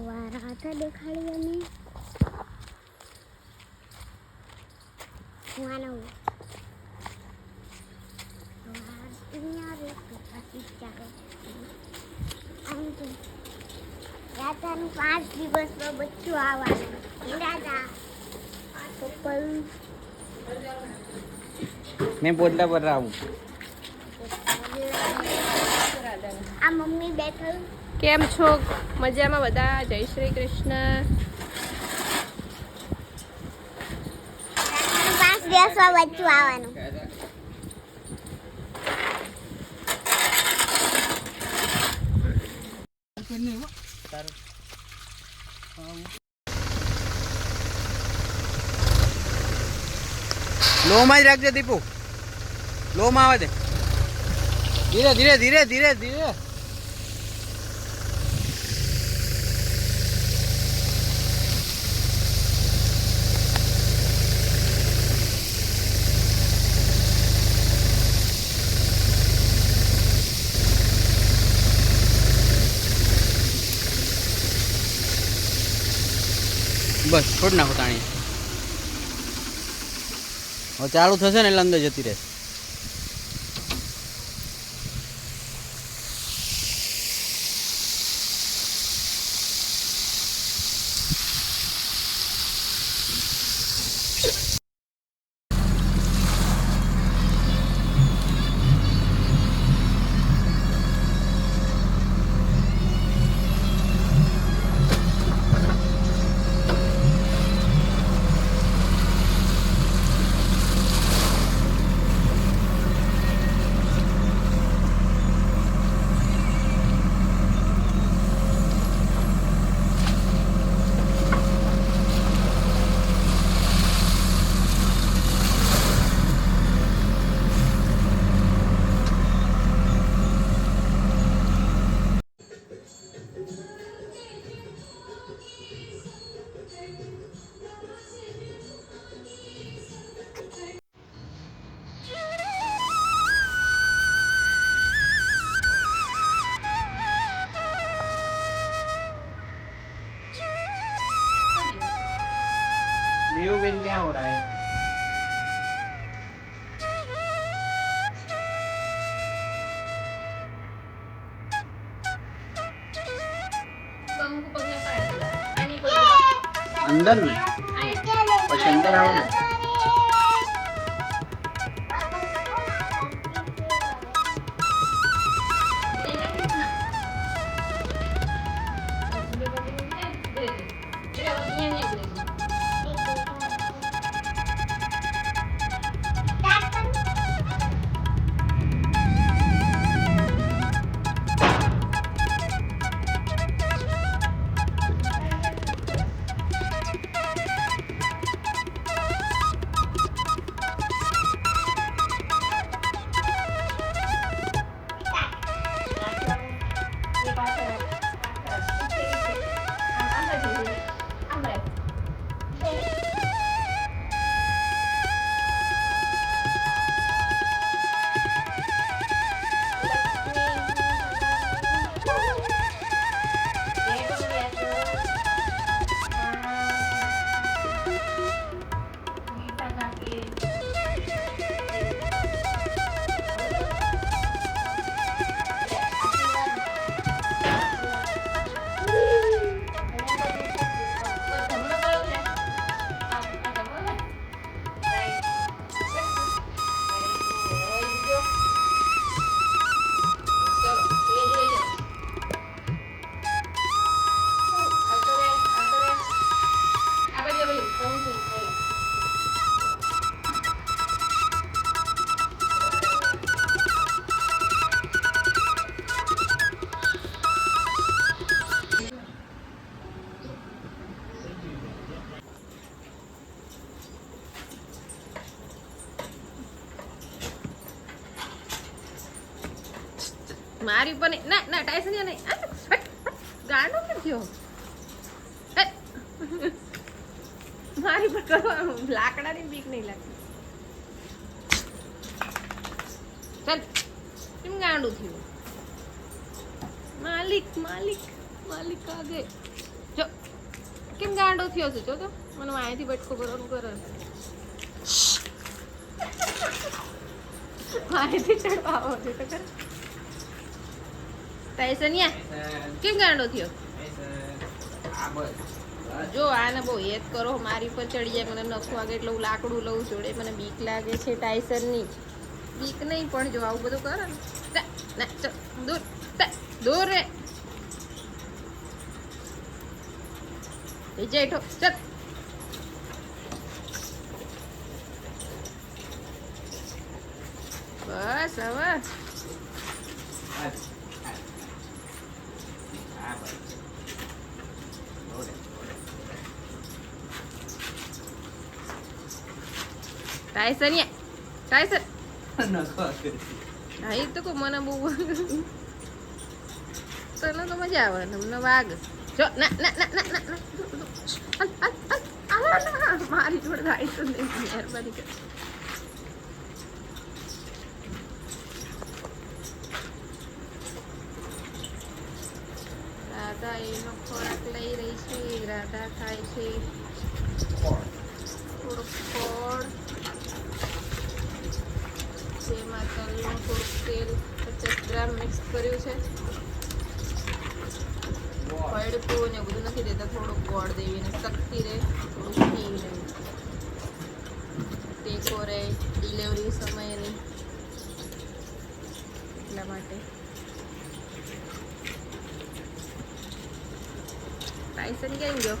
તો આ રાધા દેખાડી અમે હું આના હું તો આ અહીંયા રે તો પછી ચાલો. આમ તો રાધાનું પાંચ દિવસમાં બચ્ચું આવવાનું. રાજા તો પણ મેં બોલતા પર આવું આ મમ્મી બેઠલ. કેમ છો? મજામાં બધા? જય શ્રી કૃષ્ણ. દિવસમાં બચ્ચું આવવાનું. લોમાં જ રાખજે દીપુ. લોમાં આવે દે ધીરે ધીરે ધીરે ધીરે ધીરે. બસ છોડ નાખો તાણી. હવે ચાલુ થશે ને એટલે અંદર જતી રહેશે. દેવબેન ક્યાં है અંદર ને પછી અંદર આવો ને મારી પણ ના ના ટાઈસન નહીં આ, ગાંડો કેમ થયો? મારી પર કરવાનું લાકડાની બીક નહીં લાગતી. ચાલ કેમ ગાંડું થયું? માલિક માલિક માલિક આગે કેમ ગાંડો થયો છે? જો તો મને અહીંથી બટકો ભરવાનું કરે અહીંથી ચડવા આવો છે તો કરે ટાઈસનિયા કેમ ગાંડો થયો? જો આને બહુ હેત કરો, મારી પર ચડી જાય, મને નખો વાગે એટલે હું લાકડું લઉં જોડે મને બીક લાગે છે ટાઈસનની. બીક નહીં, પણ જો આવું બધું કરે ને. દૂર. દૂર રે. જય ઠો બસ, હવે. ટાઈસનિયા ટાઈસન હા એ તો કહું મને બહુ તને તો મજા આવે તમને વાગ જો ના ના ના ના ના ના અલ, અલ, અલ, અલ, અલ, અલ, મારી જોડે થાય તો નહીં મહેરબાની કર રાધા એનો ખોરાક લઈ રહી છે રાધા ખાય છે તલનું થોડુંક તેલ પચાસ મિક્સ કર્યું છે. ભડકું ને બધું નથી દેતા થોડુંક ગોળ દેવી ને શક્તિ રહે, થોડુંક ઘી રહે. ટેકો રહે ડિલિવરી સમયની એટલા માટે. ટાઈસન કેમ ગયો?